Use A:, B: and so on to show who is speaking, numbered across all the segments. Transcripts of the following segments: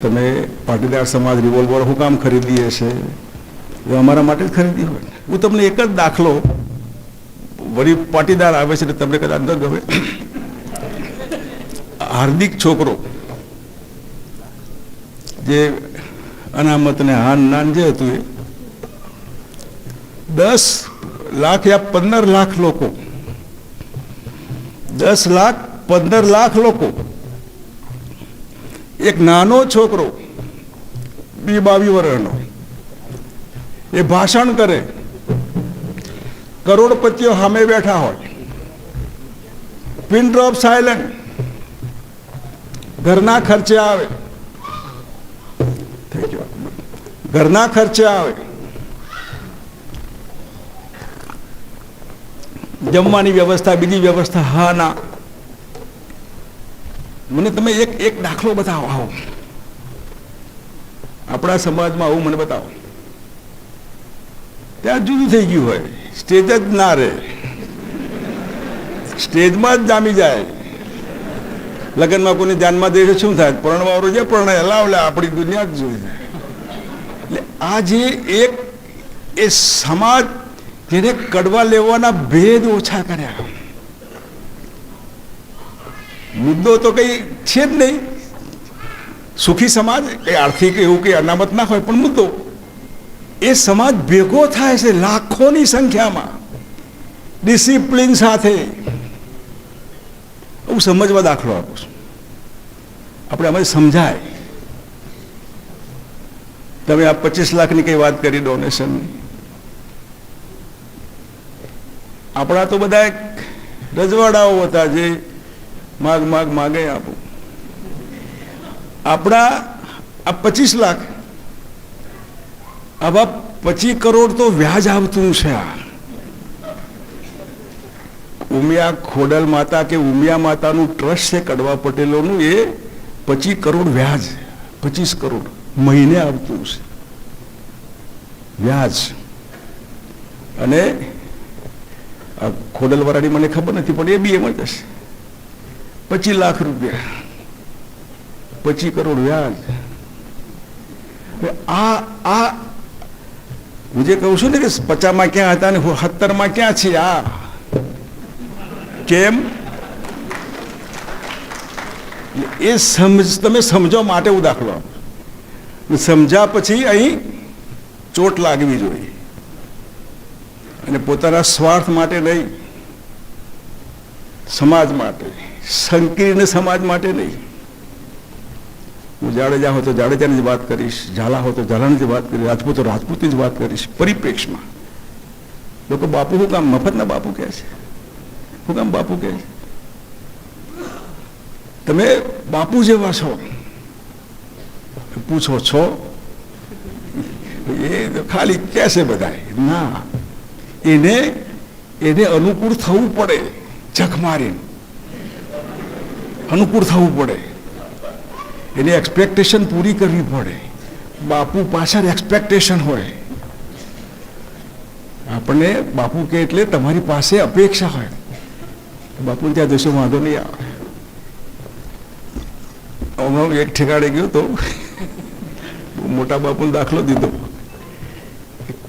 A: તમે પાટીદાર સમાજ રિવોલ્વર હું કામ ખરીદીએ છે? એ અમારા માટે જ ખરીદી હોય. હું તમને એક જ દાખલો વળી પાટીદાર આવે છે તમને કદાચ ન ગમે. હાર્દિક છોકરો જે અનામત ને હાન નાન જે હતું એ, દસ લાખ યા પંદર લાખ લોકો, દસ લાખ પંદર લાખ લોકો એક નાનો છોકરો, બી બાવી વર્ષનો એ ભાષણ કરે. કરોડપતિઓ સામે બેઠા હોય. પિન ડ્રોપ સાયલન્ટ ઘરના ખર્ચે આવે. ઘરના ખર્ચે આવે. જમવાની વ્યવસ્થા, બીજી વ્યવસ્થા, હા, ના. મને તમે એક એક દાખલો બતાવો, આવો. આપણા સમાજમાં આવું મને બતાવો. ત્યાં જુદું થઈ ગયું હોય. સ્ટેજ જ ના રહે. સ્ટેજમાં જ જામી જાય. લગ્નમાં કોઈને ધ્યાનમાં દે શું થાય? પરણવાળો જે પરણાય લાવલે આપણી દુનિયા જ જોઈ એટલે આ જે એક, એ સમાજ જેને કડવા લેવાના ભેદ ઓછા કર્યા. મુદ્દો તો કઈ છે જ નહીં. સુખી સમાજ કઈ આર્થિક એવું કઈ અનામત ના હોય, પણ મુદ્દો એ સમાજ ભેગો થાય છે લાખોની સંખ્યામાં. ડિસિપ્લિન સાથે. હું સમજવા દાખલો આપું છું. આપણે અમે સમજાય. તમે આ પચીસ લાખની કઈ વાત કરી ડોનેશનની આપણા તો બધા રજવાડાઓ હતા જે માગ માગ, માગે આપો. આપણા આ પચીસ લાખ, આવા પચીસ કરોડ તો વ્યાજ આવતું છે આ. ઉમિયા ખોડલ માતા કે ઉમિયા માતાનું ટ્રસ્ટ છે કડવા પટેલોનું, એ પચીસ કરોડ વ્યાજ, પચીસ કરોડ મહિને આવતું છે. વ્યાજ. અને ખોડલવાળાની મને ખબર નથી, પણ એ બી એમ જ હશે. પચીસ લાખ રૂપિયા. પચીસ કરોડ વ્યાજ. આ આ, હું જે કહું છું ને કે પચાસમાં ક્યાં હતા ને સત્તરમાં ક્યાં છે આ? કેમ? એ સમજ, તમે સમજો માટે હું દાખલો સમજ્યા પછી અહીં ચોટ લાગવી જોઈએ. અને પોતાના સ્વાર્થ માટે નહીં. સમાજ માટે, સંકીર્ણ સમાજ માટે નહીં. હું જાડેજા હો તો જાડેજાની જ વાત કરીશ, ઝાલા હો તો ઝાલાની જ વાત કરીશ, રાજપૂત રાજપૂતની જ વાત કરીશ, પરિપ્રેક્ષમાં. લોકો બાપુ હું કામ, મફતના બાપુ કહે છે? હું કામ બાપુ કહે છે? તમે બાપુ જેવા છો. પૂછો છો? એ ખાલી કહેશે બધા ના. એને એને અનુકૂળ થવું પડે. જખ મારીને અનુકૂળ થવું પડે. એની એક્સપેક્ટેશન પૂરી કરવી પડે. બાપુ પાછળ એક્સપેક્ટેશન હોય. આપણને બાપુ કે એટલે તમારી પાસે અપેક્ષા હોય. બાપુ ત્યાં દેશો વાંધો નહીં આવે. હમણાં એક ઠેકાડે ગયો તો મોટા બાપુનો દાખલો દીધો.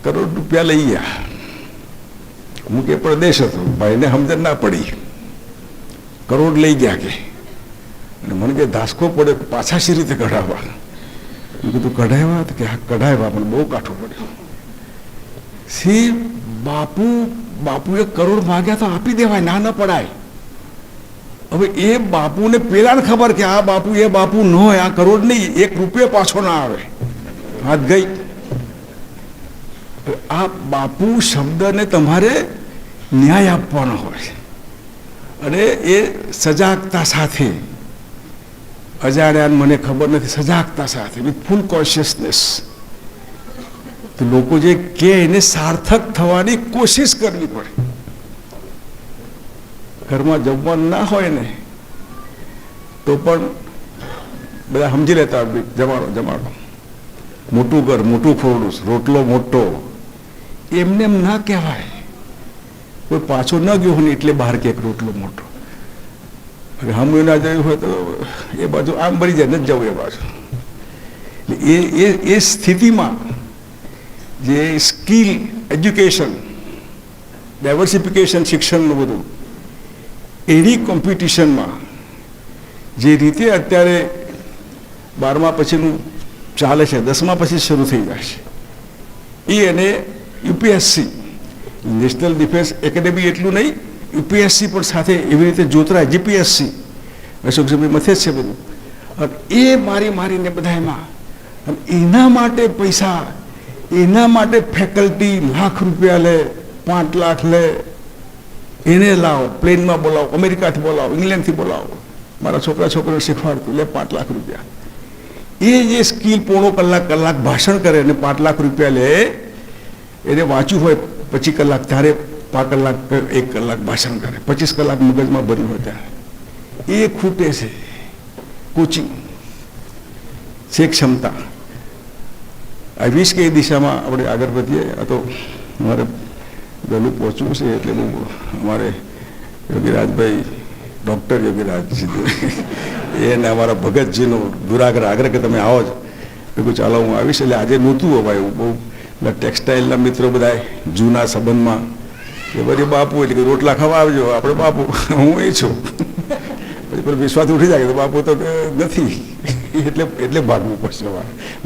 A: કરોડ રૂપિયા લઈ ગયા. હું કે પ્રદેશ હતો. ભાઈને સમજણ ના પડી. કરોડ લઈ ગયા કે? અને મને કે ધાસકો પડે, પાછા શી રીતે કઢાવવા? મેં કીધું, કઢાવ્યા કે હા, કઢાવ્યા, પણ બહુ કાઠું પડ્યું. સી બાપુ, બાપુએ કરોડ માગ્યા તો આપી દેવાય, ના ન પડાય. હવે એ બાપુને પેલાને ખબર કે આ બાપુ, એ બાપુ ન હોય, આ કરોડ નહીં, એક રૂપિયો પાછો ના આવે. હાથ ગઈ. આ બાપુ શબ્દને તમારે ન્યાય આપવાનો હોય. અને એ સજાગતા સાથે અજાણ્યા મને ખબર નથી, સજાગતા સાથે, વિથ ફૂલ કોન્શિયસનેસ. તો લોકો જે કે એને સાર્થક થવાની કોશિશ કરવી પડે. ઘરમાં જમવાનું ના હોય ને, તો પણ બધા સમજી લેતા જમાડો જમાડો. મોટું ઘર, મોટું ખોરડું, રોટલો મોટો. એમને એમ ના કહેવાય. કોઈ પાછો ન ગયો હોય ને એટલે બહાર ક્યાંક રોટલો મોટો. હમું ના જયું હોય તો એ બાજુ આમ ભરી જાય, નથી જવું એ બાજુ. એ એ એ સ્થિતિમાં જે સ્કિલ, એજ્યુકેશન ડાયવર્સિફિકેશન શિક્ષણનું બધું એની કોમ્પિટિશનમાં જે રીતે અત્યારે બારમા પછીનું ચાલે છે, દસમા પછી શરૂ થઈ જાય છે. એ અને યુપીએસસી નેશનલ ડિફેન્સ એકેડેમી એટલું નહીં, યુપીએસસી પણ સાથે એવી રીતે જોતરાય જીપીએસસી અશોકભાઈ મથે છે બધું. અને એ મારી મારીને બધા એમાં. અને એના માટે પૈસા, એના માટે ફેકલ્ટી લાખ રૂપિયા લે, પાંચ લાખ લે. એને લાવો, પ્લેનમાં બોલાવો, અમેરિકાથી બોલાવો, ઇંગ્લેન્ડથી બોલાવો. મારા છોકરા છોકરીને શીખવાડતું, લે પાંચ લાખ રૂપિયા. એ જે સ્કિલ પોણો કલાક કલાક ભાષણ કરે અને પાંચ લાખ રૂપિયા લે, એને વાંચ્યું હોય પચીસ કલાક ત્યારે પાંચ કલાક, એક કલાક ભાષણ કરે. પચીસ કલાક મગજમાં ભર્યું હોય ત્યારે. એ ખૂટે છે. કોચિંગ. છે ક્ષમતા. આ વીસ કે એ દિશામાં આપણે આગળ વધીએ, આ તો મારે વહેલું પહોંચવું છે એટલે બહુ અમારે યોગીરાજભાઈ, ડૉક્ટર યોગીરાજ સીધું એને અમારા ભગતજીનો દુરાગ્રહ આગ્રહ કે તમે આવો જ. મેં ચાલો, હું આવીશ. એટલે આજે નહોતું અવાય એવું બહુ પેલા ટેક્સટાઇલના મિત્રો બધા જૂના સંબંધમાં કે બધી બાપુ એટલે કે રોટલા ખાવા આવજો આપણે બાપુ. હું એ છું. પછી પણ વિશ્વાસ ઉઠી જાય કે બાપુ તો નથી. એટલે એટલે ભાગવું પડશે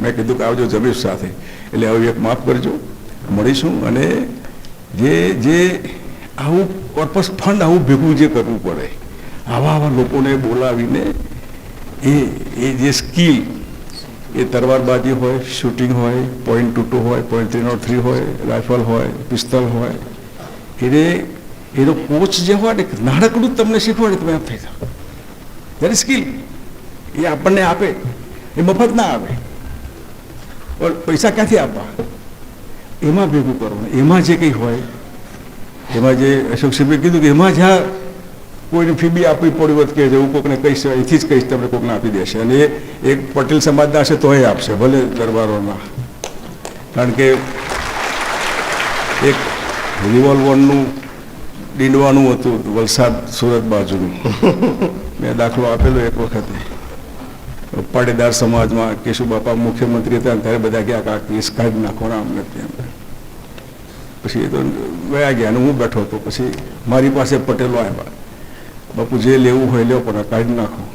A: મેં કીધું કે આવજો જમીશ સાથે. એટલે હવે એક માફ કરજો. મળીશું અને જે જે આવું કોર્પસ ફંડ આવું ભેગું જે કરવું પડે, આવા આવા લોકોને બોલાવીને એ એ જે સ્કિલ એ તરવારબાજી હોય, શૂટિંગ હોય પોઈન્ટ ટુ ટુ હોય પોઈન્ટ થ્રી નોટ થ્રી હોય રાઇફલ હોય પિસ્તલ હોય. એને, એનો કોચ જે હોય ને નાનકડું તમને શીખવાડે, તમે એમ થઈ જાઓ. ત્યારે સ્કિલ એ આપણને આપે. એ મફત ના આપે પણ પૈસા ક્યાંથી આપવા? એમાં ભેગું કરવાનું. એમાં જે કંઈ હોય, એમાં જે અશોક સિંહે કીધું કે એમાં જ્યાં કોઈને ફી બી આપવી પડી હોત કે હું કોઈને કહીશ, અહીંથી જ કહીશ, તમને કોકને આપી દેશે. અને એ એક પટેલ સમાજના હશે તોય આપશે, ભલે દરબારોના કારણ કે એક રિવોલ્વરનું ડીંડવાનું હતું વલસાડ સુરત બાજુનું. મેં દાખલો આપેલો એક વખતે. પાટીદાર સમાજમાં કેશુ બાપા મુખ્યમંત્રી હતા, ત્યારે બધા ગયા આ કેસ કાઢી નાખો આમ નથી પછી એ તો ગયા ગયા અને હું બેઠો હતો. પછી મારી પાસે પટેલો આવ્યા. બાપુ, જે લેવું હોય લેવો પણ કાઢી નાખો.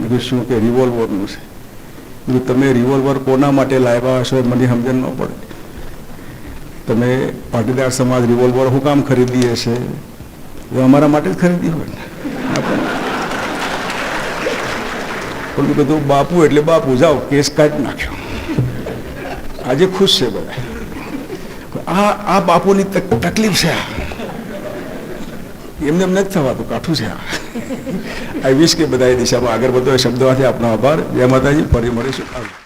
A: મેં શું કે રિવોલ્વરનું છે? કીધું, તમે રિવોલ્વર કોના માટે લાવ્યા હશો મને સમજણ ન પડે. તમે પાટીદાર સમાજ રિવોલ્વર શું કામ ખરીદી હશે? એ અમારા માટે જ ખરીદી હોય પણ બધું બાપુ, એટલે બાપુ, જાઓ, કેસ કાઢી નાખ્યો. આજે ખુશ છે બધા. આ આ બાપુની તક- તકલીફ છે આ. એમને એમ નથી થવાતું, કાઠું છે આ. આઈ વિશ કે બધા દિશામાં આગળ વધો એ શબ્દોમાંથી આપનો આભાર. જય માતાજી, ફરી મળીશું.